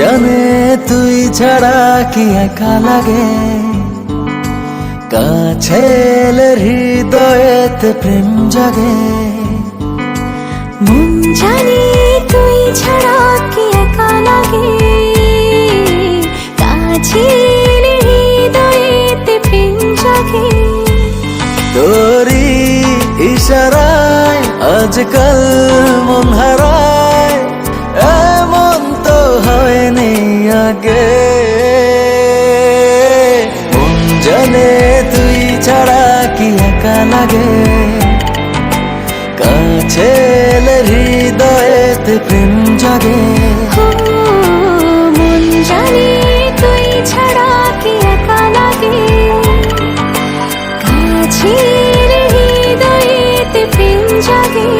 জানে তুই ছাড়া কি একা লাগে? কাছে হৃদয়েতে প্রেম জাগে। মন জানি তুই ছাড়া কি একা লাগে? কাছে হৃদয়েতে প্রেম জাগে। তোরি ইশারায় আজকাল মন হারায়। ছাড়া কি একা লাগে? কাছে হৃদয়েতে প্রেম জাগে। Thank জাগে।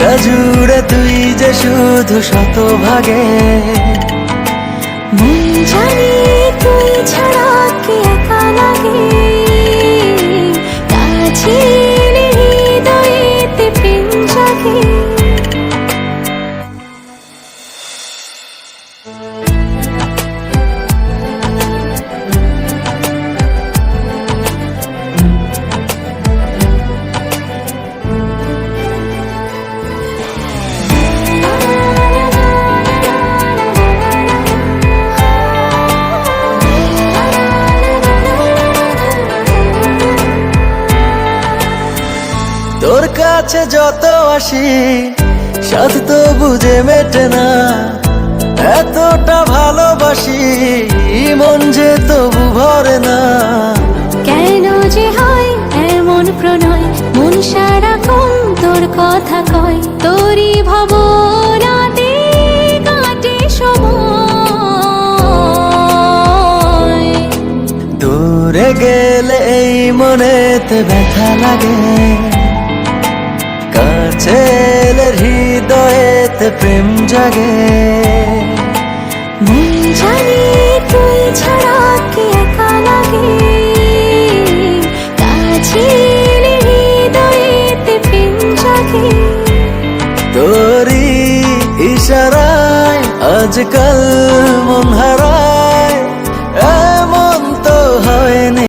বুকটা জুড়ে তুই যে শুধু শত ভাগে মন জানি তুই ছাড়া কি একা কাছে যত আসি সাথ তো বুঝে মেটে না। এতটা ভালোবাসি মন যে তবু ভরে না। কেন যে হয় এমন প্রণয় মন সারাক্ষণ তোর কথা কয়। তোরই সময়। দূরে গেলে এই মনেতে ব্যথা লাগে। এলে হৃদয়েতে প্রেম জাগে। মন জানি তুই ছাড়া কি একা লাগে। কাছে হৃদয়েতে প্রেম জাগে। তোরি ইশারায় আজকাল মন হারায়।